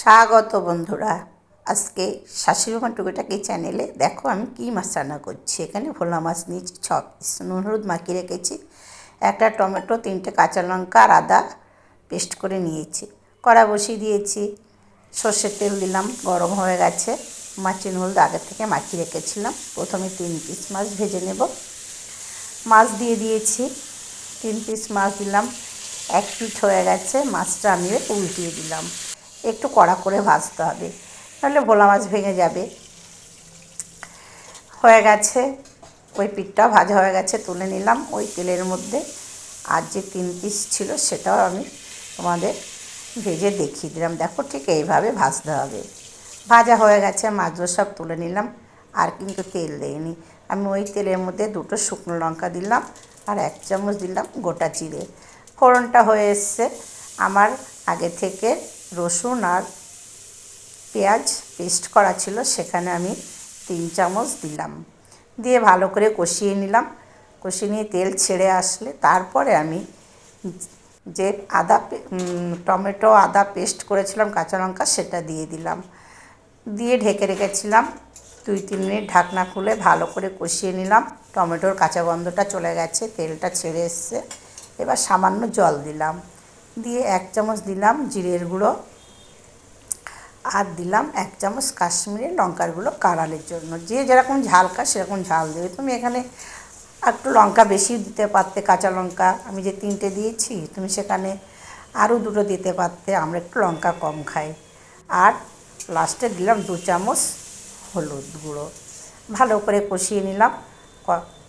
স্বাগত বন্ধুরা। আজকে শাশুড়িমা টুকিটাকি চ্যানেলে দেখো আমি কী মাছ রান্না করছি। এখানে ভোলা মাছ নিয়েছি, ছ পিস নুন, হলুদ মাখিয়ে রেখেছি। একটা টমেটো, তিনটে কাঁচা লঙ্কা, আর আদা পেস্ট করে নিয়েছি। কড়া বসিয়ে দিয়েছি। সর্ষের তেল দিলাম, গরম হয়ে গেছে। মাছের হলুদ আগে থেকে মাখিয়ে রেখেছিলাম। প্রথমে তিন পিস মাছ ভেজে নেব। মাছ দিয়ে দিয়েছি। তিন পিস মাছ দিলাম। এক পিঠ হয়ে গেছে। মাছটা আমি উল্টিয়ে দিলাম। একটু কড়া করে ভাজতে হবে। নাহলে ভোলা মাছ ভেঙে যাবে। হয়ে গেছে। ওই পিঠটা ভাজা হয়ে গেছে, তুলে নিলাম ওই তেলের মধ্যে। আর যে তিন পিস ছিল সেটাও আমি তোমাদের ভেজে দেখিয়ে দিলাম। দেখো ঠিক এইভাবে ভাজতে হবে। ভাজা হয়ে গেছে, মাছগুলো সব তুলে নিলাম। আর কিন্তু তেল দেয়নি আমি ওই তেলের মধ্যে দুটো শুকনো লঙ্কা দিলাম আর এক চামচ দিলাম গোটা চিড়ে ফোড়নটা হয়ে এসছে। আমার আগে থেকে রসুন আর পেঁয়াজ পেস্ট করা ছিল, সেখানে আমি তিন চামচ দিলাম। দিয়ে ভালো করে কষিয়ে নিলাম। কষিয়ে নিয়ে তেল ছেড়ে আসলে তারপরে আমি যে আদা টমেটো আদা পেস্ট করেছিলাম, কাঁচা লঙ্কা, সেটা দিয়ে দিলাম। দিয়ে ঢেকে রেখেছিলাম। দুই, তিন মিনিট ঢাকনা খুলে ভালো করে কষিয়ে নিলাম। টমেটোর কাঁচা গন্ধটা চলে গেছে, তেলটা ছেড়ে এসছে। এবার সামান্য জল দিলাম। দিয়ে এক চামচ দিলাম জিরের গুঁড়ো আর দিলাম এক চামচ কাশ্মীরি লঙ্কার গুঁড়ো কারালের জন্য। যে যেরকম ঝাল খায় সেরকম ঝাল দেবে। তুমি এখানে একটু লঙ্কা বেশি দিতে পারতে, কাঁচা লঙ্কা আমি যে তিনটে দিয়েছি, তুমি সেখানে আরও দুটো দিতে পারতে, আমরা একটু লঙ্কা কম খাই। আর লাস্টে দিলাম দু চামচ হলুদ গুঁড়ো। ভালো করে কষিয়ে নিলাম।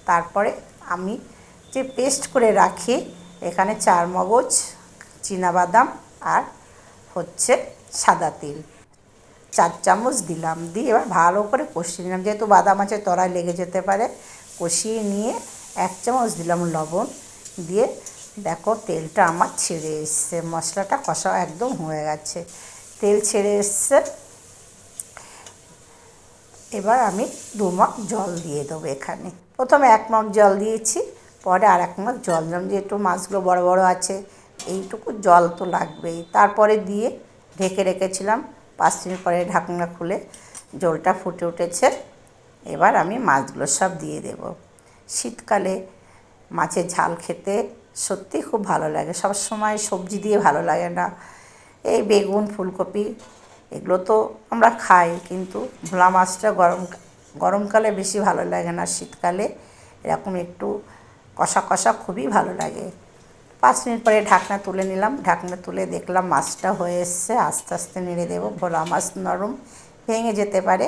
তারপরে আমি যে পেস্ট করে রাখি, এখানে চার মগজ বাদাম আর হচ্ছে সাদা তিল। চার চামচ দিলাম। দিয়ে এবার ভালো করে কষিয়ে নিলাম। যেহেতু বাদাম আছে তলায় লেগে যেতে পারে। কষিয়ে নিয়ে এক চামচ দিলাম লবণ। দিয়ে দেখো তেলটা আমার ছেড়ে এসছে। মশলাটা কষা একদম হয়ে গেছে। তেল ছেড়ে এসছে। এবার আমি দু মগ জল দিয়ে দেবো এখানে। প্রথমে এক মগ জল দিয়েছি, পরে আর এক মগ জল দিলাম। যেহেতু মাছগুলো বড় বড় আছে এইটুকু জল তো লাগবেই। তারপরে দিয়ে ঢেকে রেখেছিলাম, পাঁচ মিনিট পরে ঢাকনা খুলে জলটা ফুটে উঠেছে। এবার আমি মাছগুলো সব দিয়ে দেব। শীতকালে মাছের ঝাল খেতে সত্যি খুব ভালো লাগে। সব সময় সবজি দিয়ে ভালো লাগে না। এই বেগুন, ফুলকপি, এগুলো তো আমরা খাই, কিন্তু ভোলা মাছটা গরম, গরমকালে বেশি ভালো লাগে না। শীতকালে এরকম একটু কষা কষা খুবই ভালো লাগে। পাঁচ মিনিট পরে ঢাকনা তুলে নিলাম। ঢাকনা তুলে দেখলাম মাছটা হয়ে এসছে। আস্তে আস্তে নেড়ে দেবো। ভোলা মাছ নরম ভেঙে যেতে পারে।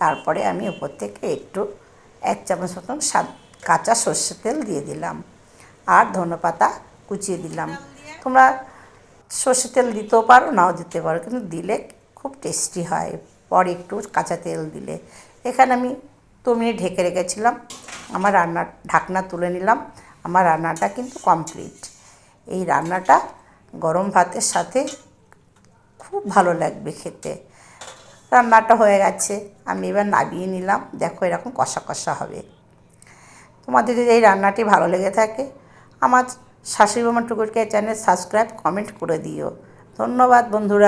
তারপরে আমি উপর থেকে একটু এক চামচ মতন কাঁচা সর্ষের তেল দিয়ে দিলাম। আর ধনেপাতা কুচিয়ে দিলাম। তোমরা সর্ষের তেল দিতেও পারো, নাও দিতে পারো, কিন্তু দিলে খুব টেস্টি হয়। পরে একটু কাঁচা তেল দিলে। এখানে আমি দু মিনিট ঢেকে রেখেছিলাম। আমার রান্নার, ঢাকনা তুলে নিলাম। আমার রান্নাটা কিন্তু কমপ্লিট। এই রান্নাটা গরম ভাতের সাথে খুব ভালো লাগবে খেতে। রান্নাটা হয়ে গেছে, আমি এবার নাবিয়ে নিলাম। দেখো এরকম কষা কষা হবে। তোমাদের যদি এই রান্নাটি ভালো লেগে থাকে, আমার শাশুড়ি মামা টুকুরকে চ্যানেল সাবস্ক্রাইব কমেন্ট করে দিও। ধন্যবাদ বন্ধুরা।